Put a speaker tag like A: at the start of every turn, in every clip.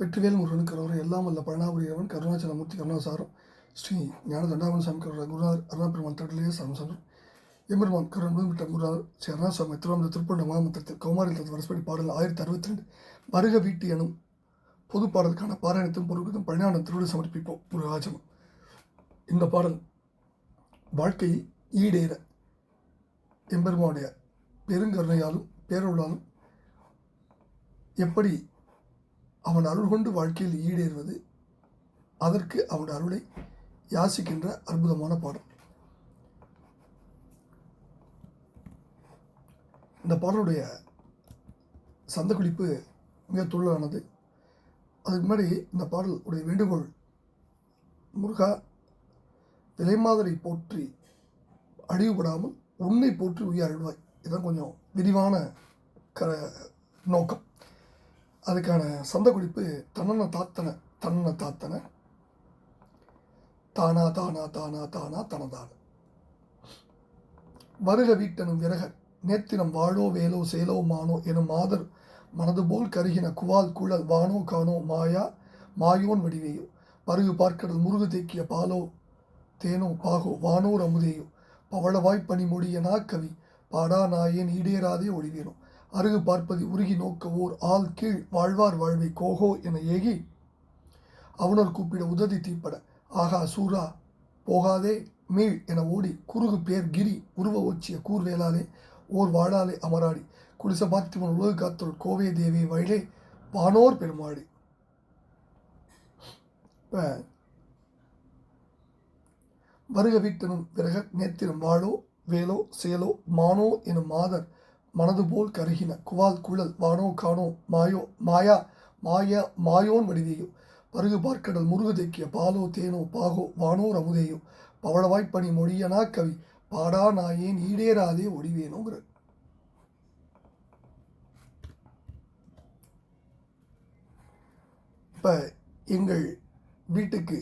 A: வெற்றிவேல் முருகன் கருவரும் எல்லாம் வல்ல பழனாபுரியவன் கருணாச்சலமூர்த்தி கருணாசாரம் ஸ்ரீ ஞான தண்டாவன சாமி கருவர் குருநாதர் அருணாபெருமான் தடலையே சரம் எம்பெருமான் கருண் விட்ட குருநாதர் ஸ்ரீ அருணாசாமி திருவாமூர் திருப்பண்ட மாமந்திரத்தில் கௌமாரி தத்து வரஸ்படி பாடல் ஆயிரத்தி அறுபத்தி ரெண்டு மருக வீட்டு எனும் பொது பாடலுக்கான பாராயணத்தும் பொருட்களும் பழனியான திருவிழா சமர்ப்பிப்போம் முருகாச்சலம். இந்த பாடல் வாழ்க்கையில் ஈடேற எம்பெருமானுடைய பெருங்கருணையாலும் பேரருளாலும் எப்படி அவன் அருள் கொண்டு வாழ்க்கையில் ஈடேறுவது அதற்கு அவன் அருளை யாசிக்கின்ற அற்புதமான பாடல். இந்த பாடலுடைய சந்த குறிப்பு மிக துள்ளலானது அதுக்கு முன்னாடி இந்த பாடல் உடைய வேண்டுகோள் முருகா விலைமாதரை போற்றி அழிவுபடாமல் உன்னை போற்றி உயிர் அழுவாய் இதுதான் கொஞ்சம் விரிவான க நோக்கம். அதுக்கான சந்த குறிப்பு தன்னன தாத்தன தன்னன தாத்தன. தானா தானா தானா தானா தனதான. வருக வீட்டனும் விறக நேத்தினம் வாழோ வேலோ சேலோ மானோ எனும் மாதர் மனது போல் கருகின குவால் குழல் வானோ காணோ மாயா மாயோன் வடிவேயோ. பருகு பார்க்கிறது முருகு தேக்கிய பாலோ தேனோ பாகோ வானோர் அமுதேயோ பவளவாய் பனிமொழிய நாக்கவி பாடா நாயேன் ஈடேறாதே ஒளிவேனோ அருகு பார்ப்பது உருகி நோக்க ஓர் ஆள் கீழ் வாழ்வார் வாழ்வை கோகோ என ஏகி அவனர் கூப்பிட உதவி தீப்பட. ஆகா சூரா போகாதே மீள் என ஓடி குறுகு பேர் கிரி உருவ ஒச்சிய கூர்வேலாலே ஓர் வாழாலே அமராடி. குடிச பார்த்திவன் உலக காத்தோள் கோவே தேவி வயலே வானோர் பெருமாடி இப்போ வருக வீட்டனும் பிறக நேத்திரம் வாழோ வேலோ சேலோ மானோ எனும் மாதர் மனது போல் கருகின குவால் குழல் வானோ காணோ மாயோ மாயா மாய மாயோன் வடிவேயோ. பருகு பார்க்கடல் முருகு தேக்கிய பாலோ தேனோ பாகோ வானோர் அமுதேயோ பவளவாய்ப்பனி மொழியனா கவி பாடா நாயேன் ஈடேறாதே ஒடிவேனோங்கிற இப்போ எங்கள் வீட்டுக்கு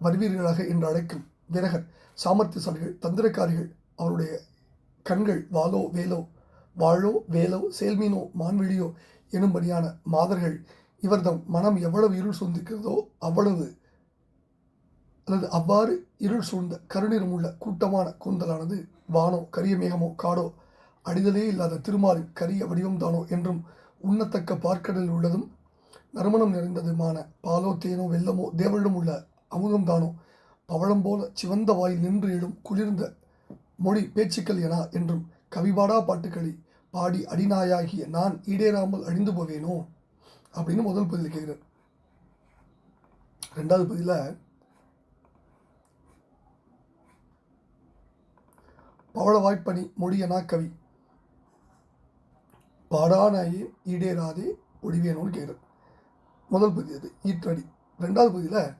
A: வருவீர்களாக என்று அழைக்கும் விரகர் சாமர்த்தியசாலிகள் தந்திரக்காரிகள் அவருடைய கண்கள் வாலோ வேலோ வாழோ வேலோ சேல்மீனோ மான்வெளியோ எனும்படியான மாதர்கள் இவர்தம் மனம் எவ்வளவு இருள் சூழ்ந்திருக்கிறதோ அவ்வளவு அல்லது அவ்வாறு இருள் சூழ்ந்த கருநிறமுள்ள கூட்டமான கூந்தலானது வானோ கரிய மேகமோ காடோ அடிதலே இல்லாத திருமாலின் கரிய வடிவம்தானோ என்றும் உண்ணத்தக்க பார்க்கடலில் உள்ளதும் நறுமணம் நிறைந்ததுமான பாலோ தேனோ வெள்ளமோ தேவரிடம் உள்ள அமுதம்தானோ பவளம் போல சிவந்த வாயில் நின்று எழும் குளிர்ந்த மொழி பேச்சுக்கள் என என்றும் கவிபாடா பாட்டுக்களை பாடி அடிநாயாகிய நான் ஈடேறாமல் அழிந்து போவேனோ? அப்படின்னு முதல் பதில் கேட்குறார். ரெண்டாவது பதிலில் பவள வாய்ப்பணி மொழியனா கவி. பாடானாயே ஈடேறாதே ஒடிவேனோன்னு கேட்குறார். முதல் பகுதி அது ஈற்றடி. ரெண்டாவது பகுதியில்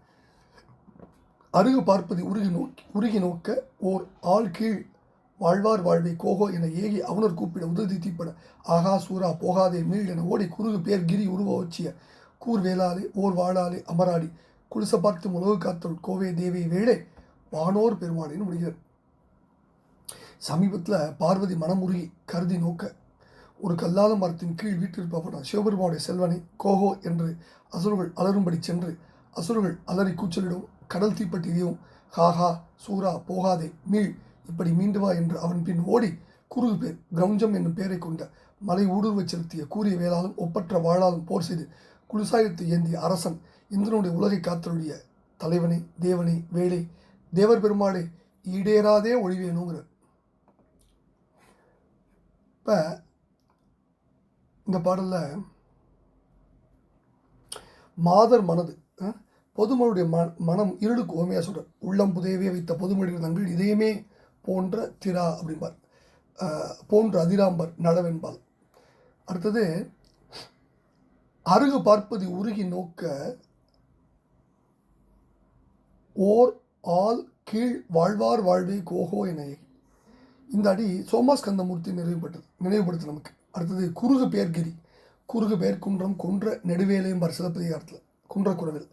A: அருகு பார்ப்பது உருகி நோக்கி உருகி நோக்க ஓர் ஆள் கீழ் வாழ்வார் வாழ்வை கோகோ என ஏகி அவுணர் கூப்பிட உதவி தீப்பட. ஆகா சூரா போகாதே மீள் என ஓடி குறுகு பேர் கிரி உருவ வச்சிய. கூர் வேளாலே ஓர் வாழாலே அமராடி. குளிச பார்த்து முழுகு காத்தல் கோவே தேவி வேளே வானோர் பெருமாளின்னு முடிகிறார். சமீபத்தில் பார்வதி மனமுருகி கருதி நோக்க. ஒரு கல்லாத மரத்தின் கீழ் வீட்டிருப்பவன் சிவபெருமானுடைய செல்வனை கோகோ என்று அசுரர்கள் அலரும்படி சென்று அசுரர்கள் அலறி கூச்சலிடும் கடல் தீப்பட்டியும் ஹாஹா சூரா போகாதே மீள் இப்படி மீண்டு வா என்று அவன் பின் ஓடி குறுகு பேர் கிரௌஞ்சம் என்னும் பெயரை கொண்ட மலை ஊடுருவச் செலுத்திய கூறிய வேளாலும் ஒப்பற்ற வாழாலும் போர் செய்து குளிசாயத்தை ஏந்திய அரசன் இந்திரனுடைய உலகை காத்தருடைய தலைவனே தேவனே வேலை தேவர் பெருமாளே ஈடேறாதே ஒழிவேணுங்கிற இப்போ இந்த பாடலில் மாதர் மனது பொதுமொழியுடைய ம மனம் இருளுக்கு ஓமையாக சொல்கிறார் உள்ளம் புதையவே வைத்த பொதுமொழிகள் தங்கள் இதயமே போன்ற திரா அப்படிம்பார். போன்ற அதிராம்பர் நடவென்பால். அடுத்தது அருகு பார்ப்பது உருகி நோக்க ஓர் ஆள் கீழ் வாழ்வார் வாழ்வே கோகோ என இந்த அடி சோமாஸ்கந்தமூர்த்தி நினைவுபட்டது நினைவுபடுத்து நமக்கு. அடுத்தது குறுகு பேர்கிரி. குறுகு பேர்குன்றம் கொன்ற நெடுவேலையும்பார் சிலப்பதிகாரத்தில் குன்ற குறவில்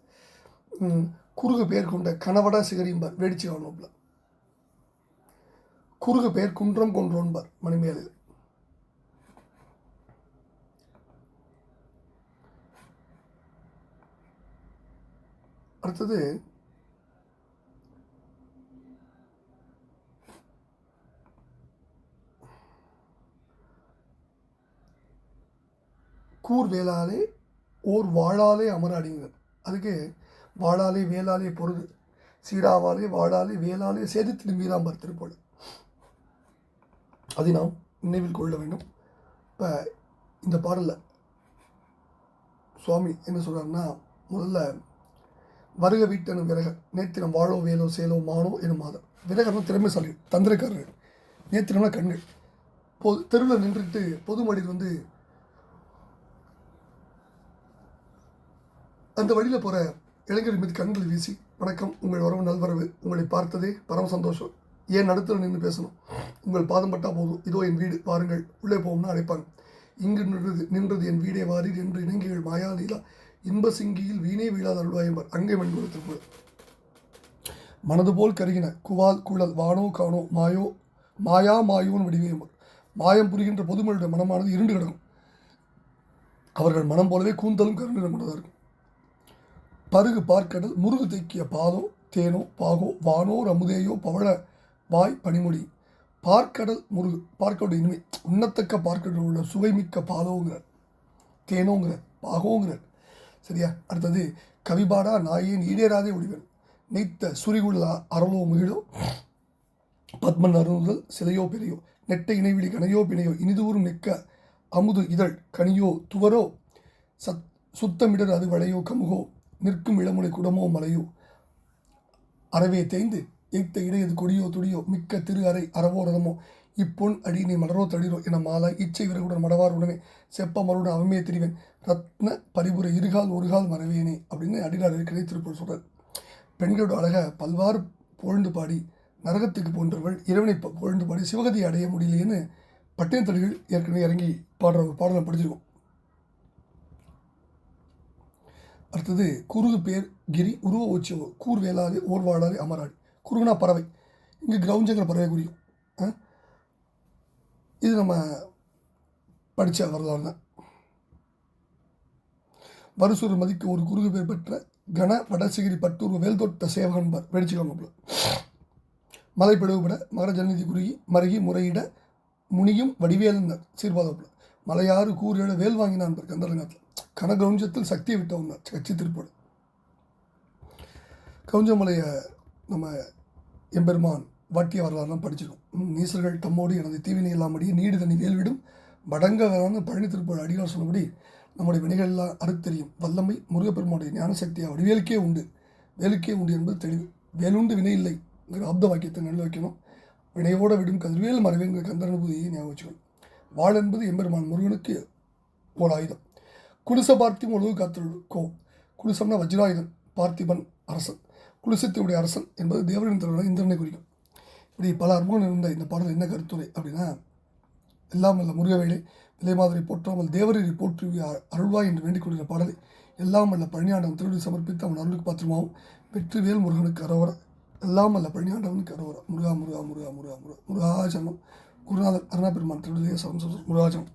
A: குறுகு பேர் கொண்ட கணவட சிகரியும்பார் வேடிச்சு காணோப்பில் குறுகு பெயர் குன்றம் கொன்றோன்பார் மணிமேலில் அடுத்தது கூர் வேளாலே ஓர் வாழாலே அமர அடிங்கிறார் அதுக்கு வாழாலே வேளாலே பொருது. சீராவாலே வாழாலே வேளாலே சேதித்திடும் வீராம்பர் திருப்பொழுது அதை நாம் நினைவில் கொள்ள வேண்டும். இப்போ இந்த பாடலில் சுவாமி என்ன சொல்கிறாருன்னா முதல்ல வருக வீட்டனும் விரக நேத்திரம் வாழோ வேலோ சேலோ மானோ எனும் மாதம் விரகர்னா திறமைசாலி தந்திரக்காரர். நேத்திரம்னா கண்ணு பொது தெருவில் நின்றுட்டு பொது மடியில் வந்து அந்த வழியில் போகிற இளைஞர் மீது கண்கள் வீசி வணக்கம். உங்கள் வரவு நல்வரவு. உங்களை பார்த்ததே பரம சந்தோஷம். ஏன் நடுத்தர நின்று பேசணும். உங்கள் பாதம் பட்டா போதும். இதோ என் வீடு. வாருங்கள். உள்ளே போகும்னு அழைப்பாங்க இங்கு நின்றது நின்றது என் வீடே. வாரீர் என்று இணங்கிகள் மாயா லீலா இன்ப சிங்கியில் வீணே வீழாத அருள்வாயம்பர். அங்கே மண் மனது போல் கருகின. குவால் குழல் வானோ காணோ மாயோ மாயா மாயோன் வடிவேம்பர். மாயம் புரிகின்ற பொதுமொழியுடைய மனமானது இருண்டு கிடக்கும். அவர்கள் மனம் போலவே கூந்தலும் கருநிறமானதாக இருக்கும். பருகு பார்க்கடல் முருகு தேக்கிய பாதோ தேனோ பாகோ வானோர் அமுதேயோ பவள வாய் பனிமொழி. பார்க்கடல் முருகு. பார்க்கடல் இனிமை. உண்ணத்தக்க பார்க்கடல் உள்ள சுவைமிக்க பாலோங்கிறார். தேனோங்கிறார். பாகோங்கிறார். சரியா? அடுத்தது கவிபாடா நாயேன் ஈடேராதே ஒளிவன் நெய்த்த சுரிகுள்ள அரளோ முகிலோ பத்மன் அருணுதல் சிலையோ பெரியோ நெட்டை இணைவிழி கனையோ பிணையோ இனிதுவரும் நிற்க அமுது இதழ் கனியோ துவரோ சத் சுத்தமிடர் அது வளையோ கமுகோ நிற்கும் இளமுலை குடமோ மலையோ. அறவே தேய்ந்து எய்த்த இடையது கொடியோ துடியோ மிக்க திரு அறை அறவோ ரதமோ இப்பொன் அடியினை மலரோ தளிரோ என மாலா இச்சை விறகுடன் மடவார் உடனே செப்ப மருடன் அவமே திரிவேன் ரத்ன பரிபுரை இருகால் ஒருகால் மறவேனே அப்படின்னு அடினார் இருக்கிறே திருப்பூர் சொல்கிறார் பெண்களோட அழக பல்வாறு புகழ்ந்து பாடி நரகத்துக்கு போன்றவள் இறைவனை புகழ்ந்து பாடி சிவகதியை அடைய முடியலையேன்னு பட்டினத்தடிகள் ஏற்கனவே இறங்கி பாடுற ஒரு பாடலை படிச்சிருக்கோம். அடுத்தது குருகு பேர் கிரி உருவ உச்சவோ கூர் வேளாறு ஓர்வாடாறு அமராடி குறுகுனா பறவை. இங்கே கிரௌஞ்சங்கிற பறவை குறியும் இது நம்ம படித்த வரலாறு தான். வருசூர் மதிக்கு ஒரு குருகு பேர் பெற்ற கன வடசிகிரி பட்டூர் வேல்தொட்ட சேவகன்பர் வெடிச்சுக்கோங்க மலை பிளவுபட மகர ஜனநிதி குறுகி மருகி முறையிட முனியும் வடிவேலன் சீர்பாதப்பில் மலையாறு கூறியோட வேல் வாங்கினான் கந்தரங்கத்தில் கன கௌஞ்சத்தில் சக்தியை விட்டவன் கட்சி திருப்போடு கவுஞ்சமலையை நம்ம எம்பெருமான் வாட்டிய வரலாறுலாம் படிச்சிருக்கோம். நீசர்கள் தம்மோடு எனது தீவினை இல்லாமடியே நீடு தண்ணி வேல்விடும். வடங்கவரான பழனி திருப்போடு அடியார் சொன்னபடி நம்முடைய வினைகள் எல்லாம் அறுத்தெரியும் வல்லமை முருகப்பெருமானுடைய ஞான சக்தியா வடிவேலுக்கே உண்டு. வேலுக்கே உண்டு என்பது தெளிவு. வேலுண்டு வினை இல்லைங்கிற ஆப்த வாக்கியத்தை நினைவு வைக்கணும். வினையோடு விடும் கதிர்வேல் மறைவேங்கிற கந்தரனுபூதியை ஞாபகம் வச்சுக்கணும். வாழ் என்பது எம்பெருமான் முருகனுக்கு ஒரு ஆயுதம் குடிச பார்த்தியும் உலகு கோ. குடிசம்னா வஜ்ராயுதன் பார்த்திபன் அரசன். குலசத்தியுடைய அரசன் என்பது தேவரின் தலைவரான இந்திரனை குறிக்கும். இப்படி பல அற்புதங்கள் இருந்த இந்த பாடல் என்ன கருத்துரை அப்படின்னா எல்லாம் அல்ல முருகவேளை விலை மாதிரி போற்றாமல் தேவரீரை போற்றி அருள்வாய் என்று வேண்டிக் கொள்கிற பாடலை எல்லாம் அல்ல பழனியாண்டவன் திருவிழி சமர்ப்பித்து அவன் அருளுக்கு பாத்திரமாவும் வெற்றிவேல் முருகனுக்கு அரோவர எல்லாம் அல்ல பழனியாண்டவனுக்கு அரோவர முருகா முருகா முருகா முருகா முருகா முருகாஜனம் குருநாதன் அருணா பெருமான் திருடைய சரம் முருகாஜனம்